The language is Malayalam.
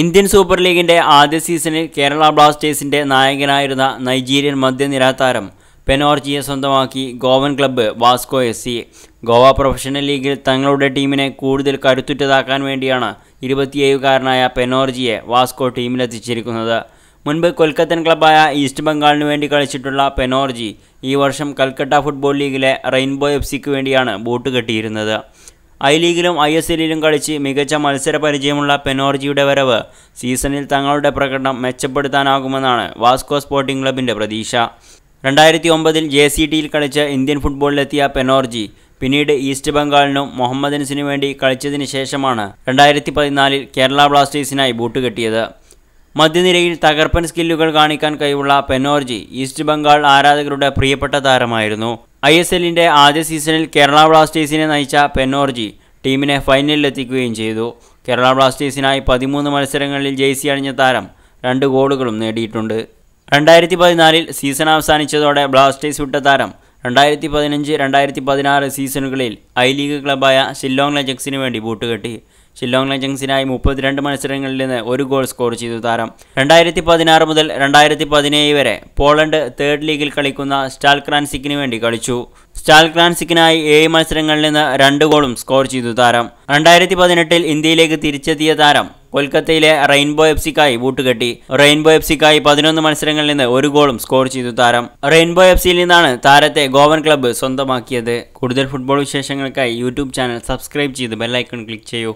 ഇന്ത്യൻ സൂപ്പർ ലീഗിന്റെ ആദ്യ സീസണിൽ കേരള ബ്ലാസ്റ്റേഴ്സിന്റെ നായകനായിരുന്ന നൈജീരിയൻ മധ്യനിര താരം പെനോർജിയെ സ്വന്തമാക്കി Goan club Vasco S C. Goa professional ലീഗിൽ തങ്ങളുടെ ടീമിനെ കൂടുതൽ കരുത്തുറ്റതാക്കാൻ വേണ്ടിയാണ് ഇരുപത്തിയേഴുകാരനായ പെനോർജിയെ വാസ്കോ ടീമിലെത്തിച്ചിരിക്കുന്നത്. മുൻപ് കൊൽക്കത്തൻ ക്ലബ്ബായ ഈസ്റ്റ് ബംഗാളിന് വേണ്ടി കളിച്ചിട്ടുള്ള പെനോർജി ഈ വർഷം കൽക്കട്ട ഫുട്ബോൾ ലീഗിലെ റെയിൻബോ എഫ് സിക്ക് വേണ്ടിയാണ് ബൂട്ട് കെട്ടിയിരുന്നത്. ഐ ലീഗിലും ഐ എസ് എല്ലിലും കളിച്ച് മികച്ച മത്സര പരിചയമുള്ള പെനോർജിയുടെ വരവ് സീസണിൽ തങ്ങളുടെ പ്രകടനം മെച്ചപ്പെടുത്താനാകുമെന്നാണ് വാസ്കോ സ്പോർട്ടിംഗ് ക്ലബിന്റെ പ്രതീക്ഷ. രണ്ടായിരത്തി ഒമ്പതിൽ ജെ സി ടിയിൽ കളിച്ച് ഇന്ത്യൻ ഫുട്ബോളിലെത്തിയ പെനോർജി പിന്നീട് ഈസ്റ്റ് ബംഗാളിനും മുഹമ്മദൻസിനു വേണ്ടി കളിച്ചതിന് ശേഷമാണ് രണ്ടായിരത്തി പതിനാലിൽ കേരള ബ്ലാസ്റ്റേഴ്സിനായി ബൂട്ട് കെട്ടിയത്. മധ്യനിരയിൽ തകർപ്പൻ സ്കില്ലുകൾ കാണിക്കാൻ കഴിവുള്ള പെനോർജി ഈസ്റ്റ് ബംഗാൾ ആരാധകരുടെ പ്രിയപ്പെട്ട താരമായിരുന്നു. ഐ എസ് എല്ലിന്റെ ആദ്യ സീസണിൽ കേരള ബ്ലാസ്റ്റേഴ്സിനെ നയിച്ച പെന്നോർജി ടീമിനെ ഫൈനലിലെത്തിക്കുകയും ചെയ്തു. കേരള ബ്ലാസ്റ്റേഴ്സിനായി പതിമൂന്ന് മത്സരങ്ങളിൽ ജേഴ്സി അണിഞ്ഞ താരം രണ്ട് ഗോളുകളും നേടിയിട്ടുണ്ട്. രണ്ടായിരത്തി പതിനാലിൽ സീസൺ അവസാനിച്ചതോടെ ബ്ലാസ്റ്റേഴ്സ് വിട്ട താരം രണ്ടായിരത്തി പതിനഞ്ച് രണ്ടായിരത്തി പതിനാറ് സീസണുകളിൽ ഐ ലീഗ് ക്ലബായ ഷില്ലോങ് ലജക്സിന് വേണ്ടി ബൂട്ടുകെട്ടി. ഷില്ലോങ് ലജങ്സിനായി മുപ്പത്തിരണ്ട് മത്സരങ്ങളിൽ നിന്ന് ഒരു ഗോൾ സ്കോർ ചെയ്തു താരം. രണ്ടായിരത്തി പതിനാറ് മുതൽ രണ്ടായിരത്തി പതിനേഴ് വരെ പോളണ്ട് തേർഡ് ലീഗിൽ കളിക്കുന്ന സ്റ്റാൽ ക്രാൻസിക്കിന് വേണ്ടി കളിച്ചു. സ്റ്റാൽ ക്രാൻസിക്കിനായി ഏഴ് മത്സരങ്ങളിൽ നിന്ന് രണ്ട് ഗോളും സ്കോർ ചെയ്തു താരം. രണ്ടായിരത്തി പതിനെട്ടിൽ ഇന്ത്യയിലേക്ക് തിരിച്ചെത്തിയ താരം കൊൽക്കത്തയിലെ റെയിൻബോ എഫ് സിക്കായി ബൂട്ടുകെട്ടി. റെയിൻബോ എഫ് സിക്കായി പതിനൊന്ന് മത്സരങ്ങളിൽ നിന്ന് ഒരു ഗോളും സ്കോർ ചെയ്തു താരം. റെയിൻബോ എഫ് സിയിൽ നിന്നാണ് താരത്തെ ഗോവൻ ക്ലബ്ബ് സ്വന്തമാക്കിയത്. കൂടുതൽ ഫുട്ബോൾ വിശേഷങ്ങൾക്കായി യൂട്യൂബ് ചാനൽ സബ്സ്ക്രൈബ് ചെയ്ത് ബെല്ലൈക്കൺ ക്ലിക്ക് ചെയ്യൂ.